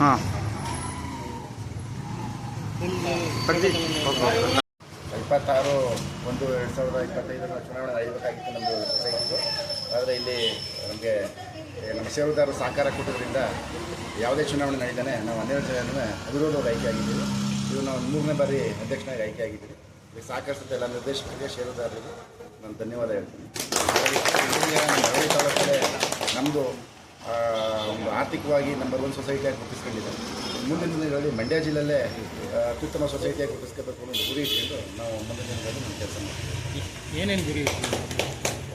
ಹಾ? ಇಪ್ಪತ್ತಾರು ಒಂದು ಎರಡು ಸಾವಿರದ ಇಪ್ಪತ್ತೈದರ ಚುನಾವಣೆ ನಡೆಯಬೇಕಾಗಿತ್ತು ನಮ್ಮದು ಸೈಕಿತ್ತು ಆದರೆ ಇಲ್ಲಿ ನಮಗೆ ನಮ್ಮ ಷೇರುದಾರರು ಸಹಕಾರ ಕೊಟ್ಟಿದ್ದರಿಂದ ಯಾವುದೇ ಚುನಾವಣೆ ನಡೆದಾನೆ ನಾವು ಹನ್ನೆರಡು ಜನನೇ ಅವಿರೋಧವಾಗಿ ಆಯ್ಕೆ ಆಗಿದ್ದೀವಿ. ಇದು ನಾವು ಮೂರನೇ ಬಾರಿ ಅಧ್ಯಕ್ಷನಾಗಿ ಆಯ್ಕೆ ಆಗಿದ್ದೀವಿ ಇಲ್ಲಿ ಸಹಕರಿಸಿದ ಎಲ್ಲ ನಿರ್ದೇಶಕರಿಗೆ ಷೇರುದಾರರಿಗೆ ನಾನು ಧನ್ಯವಾದ ಹೇಳ್ತೀನಿ. ನಮ್ಮದು ಆರ್ಥಿಕವಾಗಿ ನಂಬರ್ ಒನ್ ಸೊಸೈಟಿಯಾಗಿ ಗುರುತಿಸ್ಕೊಂಡಿದೆ ಮುಂದಿನ ದಿನಗಳಲ್ಲಿ ಮಂಡ್ಯ ಜಿಲ್ಲೆಯಲ್ಲೇ ಅತ್ಯುತ್ತಮ ಸೊಸೈಟಿಯಾಗಿ ಗುರುತಿಸ್ಕೋಬೇಕು ಅನ್ನೋ ಗುರಿ ಇಟ್ಕೊಂಡು ನಾವು ಮುಂದಿನ ದಿನಗಳಲ್ಲಿ ನಮ್ಮ ಕೆಲಸ ಮಾಡ್ತೀವಿ. ಏನೇನು ಗುರಿ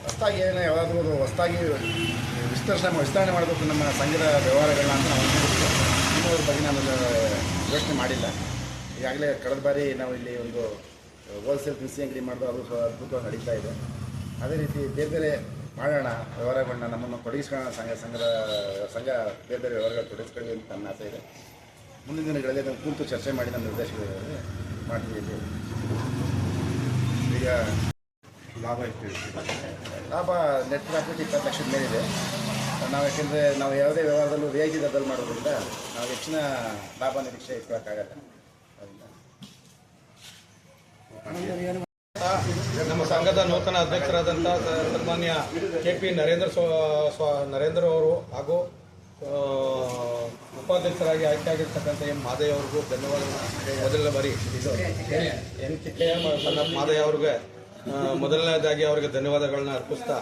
ಹೊಸದಾಗಿ ಏನೋ ಯಾವಾಗಲೂ ಹೊಸದಾಗಿ ವಿಸ್ತರಣೆ ವಿಸ್ತರಣೆ ಮಾಡಬೇಕು ನಮ್ಮ ಸಂಘದ ವ್ಯವಹಾರಗಳನ್ನ ಅಂತ ನಾವು ಇನ್ನೂರ ಬಗ್ಗೆ ನಾನು ಯೋಚನೆ ಮಾಡಿಲ್ಲ. ಈಗಾಗಲೇ ಕಳೆದ ಬಾರಿ ನಾವು ಇಲ್ಲಿ ಒಂದು ಹೋಲ್ಸೇಲ್ ಕೃಷಿ ಅಂಗಡಿ ಮಾಡೋದು ಅದು ಅದ್ಭುತವಾಗಿ ನಡೀತಾ ಇದೆ. ಅದೇ ರೀತಿ ಬೇರೆ ಬೇರೆ ಮಾಡೋಣ, ವ್ಯವಹಾರಗಳನ್ನ ನಮ್ಮನ್ನು ತೊಡಗಿಸ್ಕೊಳ್ಳೋಣ, ಸಂಘ ಸಂಘದ, ಸಂಘ ಬೇರೆ ಬೇರೆ ವ್ಯವಹಾರಗಳು ತೊಡಗಿಸ್ಕೊಳ್ಳಿ ಅಂತ ನನ್ನ ಆಸೆ ಇದೆ. ಮುಂದಿನ ದಿನಗಳಲ್ಲಿ ನಾವು ಕೂತು ಚರ್ಚೆ ಮಾಡಿ ನಮ್ಮ ನಿರ್ದೇಶಕರಲ್ಲಿ ಮಾಡ್ತೀವಿ ಈಗ ಲಾಭ ಇರ್ತೀವಿ ಲಾಭ ನೆಟ್ ಪ್ರಾಫಿಟ್ ಇಪ್ಪತ್ತು ಲಕ್ಷದ ಮೇಲಿದೆ. ನಾವು ಯಾಕೆಂದರೆ ನಾವು ಯಾವುದೇ ವ್ಯವಹಾರದಲ್ಲೂ ರಿಯಾಯಿತಿ ದರದಲ್ಲಿ ಮಾಡೋದ್ರಿಂದ ನಾವು ಹೆಚ್ಚಿನ ಲಾಭ ನಿರೀಕ್ಷೆ ಇಟ್ಕೊಳ್ಳೋಕ್ಕಾಗಲ್ಲ ಅದರಿಂದ ನಮ್ಮ ಸಂಘದ ನೂತನ ಅಧ್ಯಕ್ಷರಾದಂಥ ಸನ್ಮಾನ್ಯ ಕೆ ಪಿ ನರೇಂದ್ರ ಸ್ವ ಸ್ವ- ನರೇಂದ್ರ ಅವರು ಹಾಗೂ ಉಪಾಧ್ಯಕ್ಷರಾಗಿ ಆಯ್ಕೆಯಾಗಿರ್ತಕ್ಕಂಥ ಎಂ. ಮಾದಯ್ಯ ಅವ್ರಿಗೂ ಧನ್ಯವಾದಗಳನ್ನು ಮೊದಲನೇ ಬಾರಿ ಇದು ಎನ್ ಕೆ. ಸಣ್ಣ ಮಾದಯ್ಯ ಅವ್ರಿಗೆ ಮೊದಲನೇದಾಗಿ ಅವರಿಗೆ ಧನ್ಯವಾದಗಳನ್ನ ಅರ್ಪಿಸ್ತಾ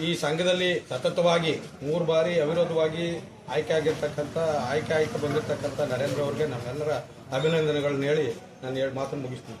ಈ ಸಂಘದಲ್ಲಿ ಸತತವಾಗಿ ಮೂರು ಬಾರಿ ಅವಿರೋಧವಾಗಿ ಆಯ್ಕೆ ಆಗಿರ್ತಕ್ಕಂಥ ಆಯ್ಕೆ ಆಯ್ಕೆ ಬಂದಿರತಕ್ಕಂಥ ನರೇಂದ್ರ ಅವ್ರಿಗೆ ನಮ್ಮೆಲ್ಲರ ಅಭಿನಂದನೆಗಳನ್ನ ಹೇಳಿ ನಾನು ಎರಡು ಮಾತನ್ನು ಮುಗಿಸ್ತೀನಿ.